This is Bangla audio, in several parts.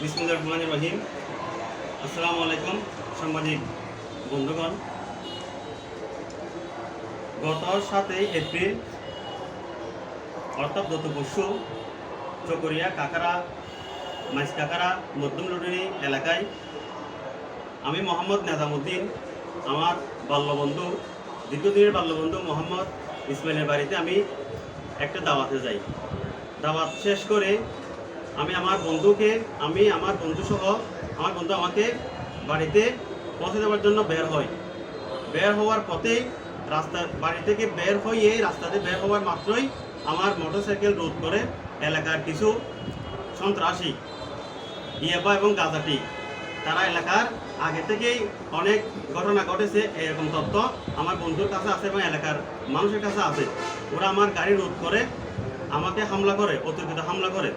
বিসমুল্লাহ রহমান রহিম। আসসালামু আলাইকুম সাংবাদিক বন্ধুগণ। গত সাতই এপ্রিল, অর্থাৎ গত পরশু, চকরিয়া কাকারা মাইস কাকারা মধ্যম লুডুনি এলাকায় আমি মোহাম্মদ নেজামুদ্দিন, আমার বাল্যবন্ধু, দীর্ঘদিনের বাল্যবন্ধু মোহাম্মদ ইসমাইলের বাড়িতে আমি একটা দাওয়াতে যাই। দাওয়াত শেষ করে আমি আমার বন্ধুকে, আমি আমার বন্ধু সহ আমার বন্ধু আমাকে বাড়িতে পৌঁছে দেওয়ার জন্য বের হয় বের হওয়ার পথেই রাস্তা, বাড়ি থেকে বের হয়ে রাস্তাতে বের হওয়ার মাত্রই আমার মোটরসাইকেল রোধ করে এলাকার কিছু সন্ত্রাসী ইয়াবা এবং গাজাটি। তারা এলাকার আগে থেকেই অনেক ঘটনা ঘটেছে, এরকম তথ্য আমার বন্ধুর কাছে আছে এবং এলাকার মানুষের কাছে আছে। ওরা আমার গাড়ি রোধ করে আমাকে হামলা করে, অতিরিক্ত হামলা করে।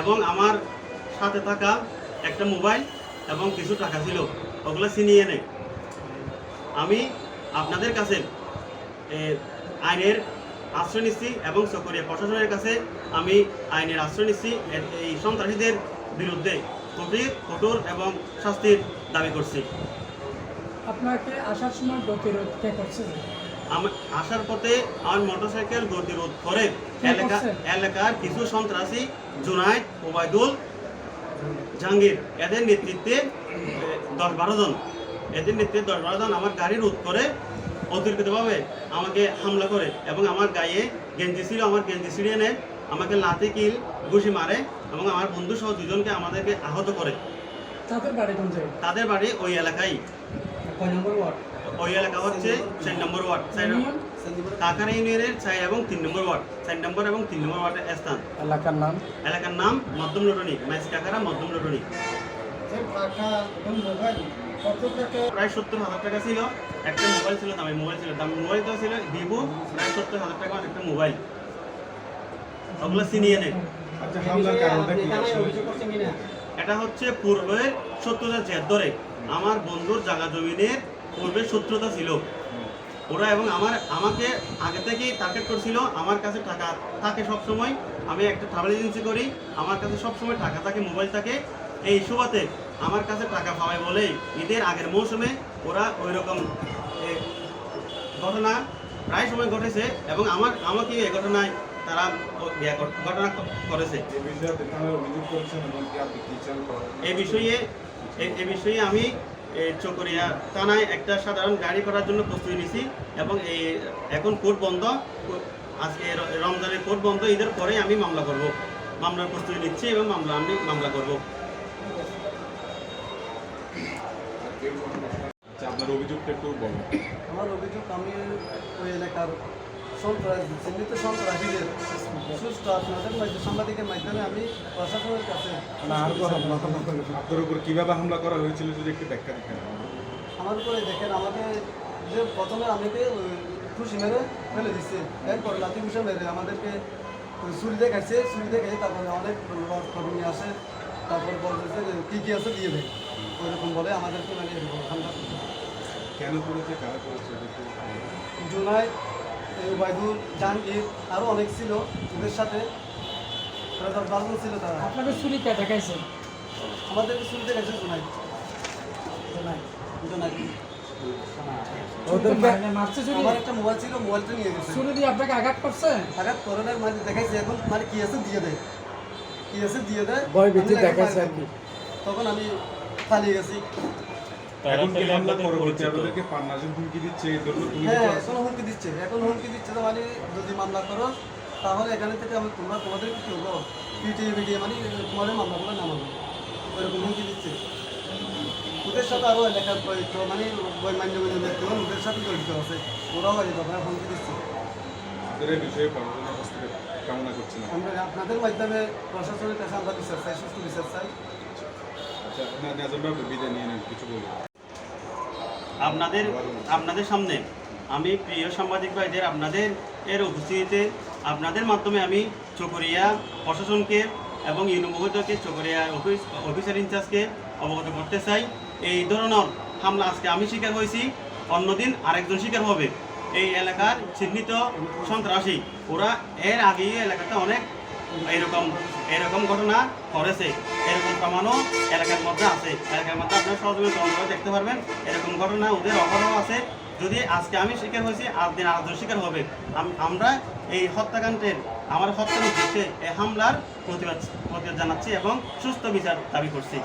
এবং আমার সাথে থাকা একটা মোবাইল এবং কিছু টাকা ছিল, ওগুলো ছিনিয়ে নেয়। আমি আপনাদের কাছে আইনের আশ্রয় নিচ্ছি এবং সকরিয়া প্রশাসনের কাছে আমি আইনের আশ্রয় নিচ্ছি এই সন্ত্রাসীদের বিরুদ্ধে কঠিন কঠোর এবং শাস্তির দাবি করছি। আপনাকে আসার সময় গতিরোধ কে করছে? আসার পথে আমার মোটরসাইকেল গতিরোধ করে। এলাকা এলাকার কিছু সন্ত্রাসী জুনাইদ ওবায়দুল জাহাঙ্গীর এদের নেতৃত্বে দশ বারো জন। এদের নেতৃত্বে দশ বারো জন আমার গাড়ি রোধ করে অতিরিক্তভাবে আমাকে হামলা করে এবং আমার গায়ে গেঞ্জি ছিল আমার গেঞ্জি ছিঁড়ে এনে আমাকে লাথি কিল ঘুষি মারে এবং আমার বন্ধু সহ দুজনকে আমাদেরকে আহত করে। তাদের বাড়ি কোন জায়গায়? তাদের বাড়ি ওই এলাকায়। কয় নম্বর ওয়ার্ড? ওই এলাকা হচ্ছে চার নম্বর ওয়ার্ড চার নম্বর। কাকারা ইউনিয়নের চার এবং তিন নম্বর ওয়ার্ড চার নম্বর এবং তিন নম্বর ওয়ার্ডের স্থান। এলাকার নাম? এলাকার নাম মধ্যম লটনি মাইস কাকারা মধ্যম লটনি। প্রায় সত্তর হাজার টাকা ছিল একটা মোবাইল ছিল দামি মোবাইল ছিল। দামি মোবাইলটা ছিল ভিভো প্রায় সত্তর হাজার টাকা একটা মোবাইল ওগুলো ছিনিয়ে নেয় আচ্ছা কিনা এটা হচ্ছে পূর্বের শত্রুতার জের ধরে। আমার বন্ধুর জায়গা জমিনের পূর্বের শত্রুতা ছিল। ওরা এবং আমার আমাকে আগে থেকেই টার্গেট করছিল আমার কাছে টাকা থাকে সব সময় আমি একটা ট্রাভেল এজেন্সি করি আমার কাছে সব সময় টাকা থাকে মোবাইল থাকে। এই সুবাতে আমার কাছে টাকা পাওয়ায় বলেই ঈদের আগের মৌসুমে ওরা ওই রকম ঘটনা প্রায় সময় ঘটেছে এবং আমার আমাকে এই ঘটনায় তারা ঘটনা করেছে। এই বিষয়ে এ- এ বিষয়ে আমি এ, চকরিয়া থানায় একটা সাধারণ গাড়ি করার জন্য প্রস্তুতি নিছি এবং এই এখন কোর্ট বন্ধ। আজকে রমজানের কোর্ট বন্ধ ঈদের পরে আমি মামলা করব। মামলার প্রস্তুতি নিচ্ছি এবং মামলা আমি মামলা করব। আচ্ছা আপনার অভিযোগটা একটু বলুন। আমার অভিযোগ আমি ওই এলাকার সন্ত্রাস চিহ্নিত সন্ত্রাসীদের সুস্থ আপনাদের মাধ্যমে সাংবাদিকের মাধ্যমে আমি প্রশাসনের কাছে আপনার উপর কীভাবে হামলা করা হয়েছিল যদি একটু ব্যাখ্যা দিতেন? আমার উপরে দেখেন আমাকে যে প্রথমে আমাকে খুশি মেরে ফেলে দিচ্ছে এরপর লাঠি ঘুষে মেরে আমাদেরকে ছুরি দেখাচ্ছে ছুরি দেখে তারপরে অনেক নিয়ে আসে। তারপরে বলতেছে যে কী কী আছে দিয়ে দেয় ওইরকম বলে আমাদেরকে মানে এরকম ঠান্ডা কেন করেছে কারা করেছে। জুনাই ওবায়দুল জাহাঙ্গীর আরও অনেক ছিল ওদের সাথে। প্রায় দশ বারো জন ছিল তারা। আপনাকে চুরি কে দেখাইছে? আমাদেরকে শুনতে গেছে জুনাই। নাই। জুনাই। মারছে চুরি? আমার একটা মোবাইল ছিল মোবাইলটা নিয়ে গেছে। চুরি দিয়ে আপনাকে আঘাত করছে? আঘাত করে না মানে দেখাইছে এখন মানে কি আছে দিয়ে দেয়। কি আছে দিয়ে দেয়। ভয় দেখাইছে আর কি। তখন আমি পালিয়ে গেছি। এখন কি হামলা পরবর্তী আপনাদেরকে পান্নাজন হুমকি দিচ্ছে এই ধরনের তুমি হ্যাঁ এখন হুমকি দিচ্ছে এখন হুমকি দিচ্ছে তো মানে যদি মামলা করো তাহলে এখানে থেকে আমি তোমরা তোমাদের কি করব পিটিয়ে পিটিয়ে মানে তোমাদের মামলা করে নামাবো। ওইরকম হুমকি দিচ্ছে। ওদের সাথে আরও এলাকার জড়িত মানে ওই মান্যগণ্য ব্যক্তিগণ ওদের সাথে জড়িত আছে। ওরাও এই ব্যাপারে হুমকি দিচ্ছে। এই বিষয়ে কামনা করছেন আমরা আপনাদের মাধ্যমে প্রশাসনের কাছে আমরা বিচার চাই সুস্থ বিচার চাই। আপনাদের আপনাদের সামনে আমি প্রিয় সাংবাদিক ভাইদের, আপনাদের এর উপস্থিতিতে আপনাদের মাধ্যমে আমি চকরিয়া প্রশাসনকে এবং ইউনিমোহিতকে চকরিয়া অফিস, অফিসার ইনচার্জকে অবগত করতে চাই। এই ধরনের হামলা আজকে আমি শিকার হয়েছি, অন্যদিন আরেকজন শিকার হবে। এই এলাকার চিহ্নিত সন্ত্রাসী, ওরা এর আগেই এলাকাতে অনেক এরকম এরকম ঘটনা করেছে এরকম প্রমাণও এলাকার মধ্যে আছে। এলাকার মধ্যে আপনারা সহযোগী তন্ত্র দেখতে পারবেন। এরকম ঘটনা, ওদের অহরহ আছে। যদি আজকে আমি শিকার হয়েছি, আজ দিন আরেকজন শিকার হবে। আমরা এই হত্যাকাণ্ডের, আমার হত্যার উদ্দেশ্যে এই হামলার প্রতিবাদ প্রতিবাদ জানাচ্ছি এবং সুস্থ বিচার দাবি করছি।